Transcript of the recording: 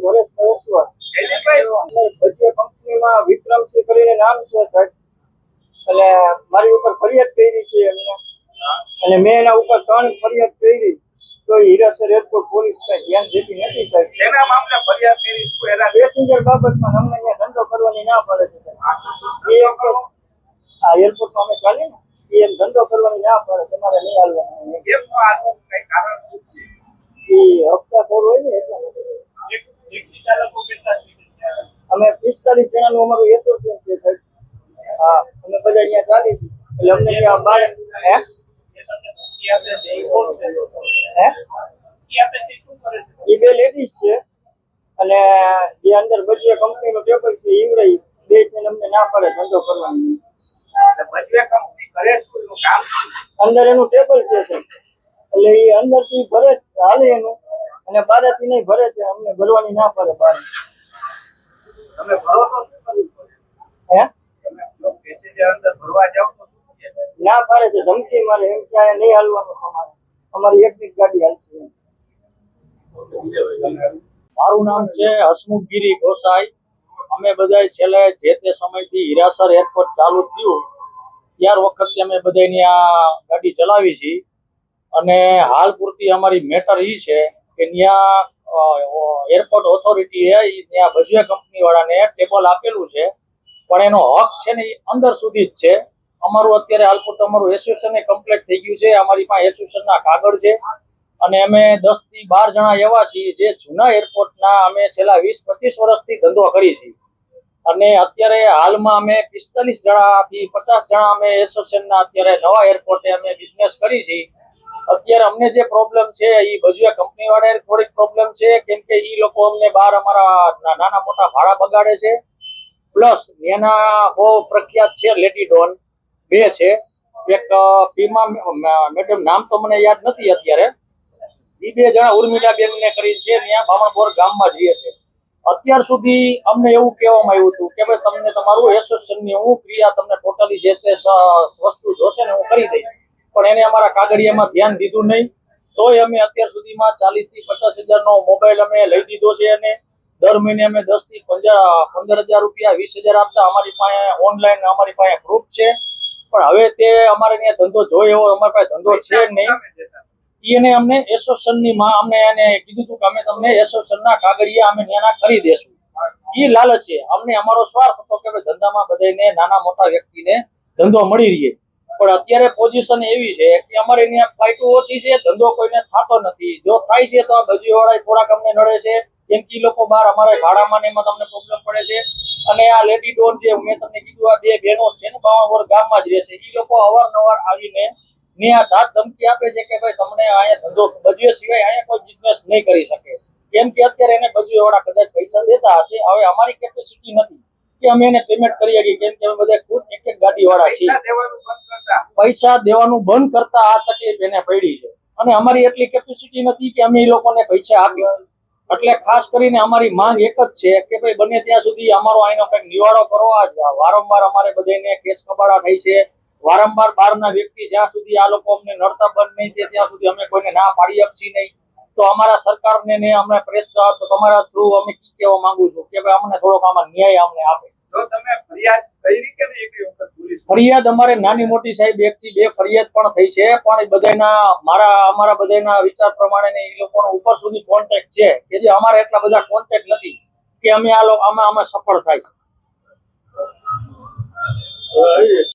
Company ભરેશ Maheshwar ભજીયા કંપનીમાં વિક્રમસિંહ કરીને નામ છે સાહેબ એટલે મારી ઉપર ફરિયાદ કરી છે એમને મેં એના ઉપર ત્રણ ફરિયાદ કરી તો એ હીરાસર એરપોર્ટ પોલીસ કઈ ધ્યાન દેતી નથી સાહેબ જેના મામલે ફરિયાદ કરી એના પેસેન્જર બાબતમાં અમને અહીંયા ધંધો કરવાની ના પડે છે. એ આ એરપોર્ટમાં અમે ચાલીએ ને એ ધંધો કરવાની ના પડે તમારે નહીં હાલવાનું કેમ કારણ શું છે એ હોય ને એટલા માટે એક ટેક્સી ચાલકો કેટલા છે અમે પિસ્તાલીસ જણાનું અમારું એસોસિએશન છે સાહેબ. હા, અમે બધા અહીંયા ચાલી એટલે અમને ત્યાં બાર હે? એ બે લેડીઝ છે. અને જે અંદર બજવે કંપનીનું ટેબલ છે ઈવરાઈ બે જણ અમને ના પડે, ધંધો કરવાની. અંદર એનું ટેબલ છે એટલે એ અંદરથી ભરે ચાલે એનું. અને બહારથી નહીં ભરે છે અમને ભરવાની ના પડે બાર. તમે ભરો તો શું કરવું પડે? હે? તમે જો પેસેન્જર અંદર ભરવા જાઓ તો શું કહે? ના પાડે છે ધમકી મારે એમ ક્યાંય નહીં હાલવાનું તમારે અમારી એકની ગાડી હાલશે મારું નામ છે હસમુખગીરી ગોસાઈ. અમે બધા છેલ્લે જે તે સમયથી હીરાસર એરપોર્ટ ચાલુ થયું ત્યાર વખતથી અમે બધાની આ ગાડી ચલાવી છીએ અને હાલ પૂરતી અમારી મેટર એ છે કે ત્યાં એરપોર્ટ ઓથોરિટીએ ઈ ત્યાં ભજવે કંપની વાળાને ટેબલ આપેલું છે. પણ એનો હક છે ને એ અંદર સુધી જ છે. અમારું અત્યારે હાલ અમારું એસોસિએશન કમ્પ્લીટ થઈ ગયું છે. અમારી પાસે એસોસિએશનના કાગળ છે. અને અમે દસથી બાર જણા એવા છીએ જે જૂના એરપોર્ટના અમે છેલ્લા વીસ પચીસ વર્ષથી ધંધો કરી છીએ. અને અત્યારે હાલમાં અમે પિસ્તાલીસ જણા થી પચાસ જણા અમે એસોસિએશનના અત્યારે નવા એરપોર્ટે અમે બિઝનેસ કરી છીએ. અત્યારે અમને જે પ્રોબ્લેમ છે એ ભજવે કંપની વાળા થોડીક પ્રોબ્લેમ છે, કેમ કે એ લોકો અમને બહાર અમારા નાના મોટા ભાડા બગાડે છે. પ્લસ એના બહુ પ્રખ્યાત છે લેડી ડોન બે છે. એક પીમા મેડમ નામ તો મને યાદ નથી અત્યારે. એ બે જણા ઉર્મિલા બેન ને કરી છે, ત્યાં બામણપોર ગામમાં જઈએ છે. અત્યાર સુધી અમને એવું કહેવામાં આવ્યું હતું કે ભાઈ, તમને તમારું એસોસિએશનની હું ક્રિયા તમને ટોટલી જે તે વસ્તુ જોશે ને હું કરી દઈશ. પણ એને અમારા કાગળિયામાં ધ્યાન દીધું નહીં. તોય અમે અત્યાર સુધીમાં ચાલીસથી પચાસ હજાર નો મોબાઈલ અમે લઈ દીધો છે અને દર મહિને અમે દસથી પંદર હજાર રૂપિયા, વીસ હજાર આપતા અમારી પાસે ઓનલાઈન અમારી પાસે પ્રૂફ છે. પણ હવે તે અમારે ત્યાં ધંધો જોઈએ એવો અમારી પાસે ધંધો છે નહીં. એને અમને એસોસિયનની માં અમને એને કીધું હતું કે અમે તમને એસોસિએશન ના કાગળિયા અમે નાના કરી દેશું. એ લાલચ છે. અમને અમારો સ્વાર્થ હતો કે ધંધામાં બધાને નાના મોટા વ્યક્તિને ધંધો મળી રહે પણ અત્યારે પોઝિશન એવી છે કે અમારે અહીંયા ફ્લાઇટો ઓછી છે, ધંધો કોઈને થતો નથી. જો થાય છે તો આ બજીવાળા થોડાક અમને નડે છે, કેમ કે લોકો બહાર અમારે ભાડામાં એમાં તમને પ્રોબ્લેમ પડે છે. અને આ લેડી ડોન જે મેં તમને કીધું, આ બે બહેનો છે ને બાવણ ગામમાં જ રહે છે. ઈ લોકો અવારનવાર આવીને ને ધાક ધમકી આપે છે કે ભાઈ તમને અહીંયા ધંધો બજવે સિવાય અહીંયા કોઈ બિઝનેસ નહીં કરી શકે. કેમ કે અત્યારે એને બજવે કદાચ પૈસા દેતા હશે. હવે અમારી કેપેસિટી નથી કે અમે એને પેમેન્ટ કરી શકીએ. કેમ કે અમે બધા ખુદ એક એક ગાડી વાળા છીએ પૈસા દેવાનું બંધ કરતા આ તકલીફ એને પડી છે. અને અમારી એટલી કેપેસિટી નથી કે અમે એ લોકોને પૈસા આપીએ. એટલે ખાસ કરીને અમારી માંગ એક જ છે કે ભાઈ બને ત્યાં સુધી અમારો આનો કંઈક નિવાડો કરો. આ વારંવાર અમારે બધાને કેસ કબાડા થાય છે. વારંવાર બહારના વ્યક્તિ જ્યાં સુધી આ લોકો અમને નડતા બંધ નહીં છે ત્યાં સુધી અમે કોઈને ના પાડી આપશી નહીં. તો અમારા સરકારને અમે પ્રેસ તો તમારા થ્રુ અમે કી કહેવા માંગુ છું કે ભાઈ અમને થોડોક આમાં ન્યાય અમને આપે. ફરિયાદ અમારે નાની મોટી સાહેબ એક થી બે ફરિયાદ પણ થઈ છે પણ એ બધાના મારા અમારા બધાના વિચાર પ્રમાણે એ લોકોનો ઉપર સુધી કોન્ટેક્ટ છે કે જે અમારે એટલા બધા કોન્ટેક્ટ નથી કે અમે આ લોકો આમાં આમાં સફળ થાય.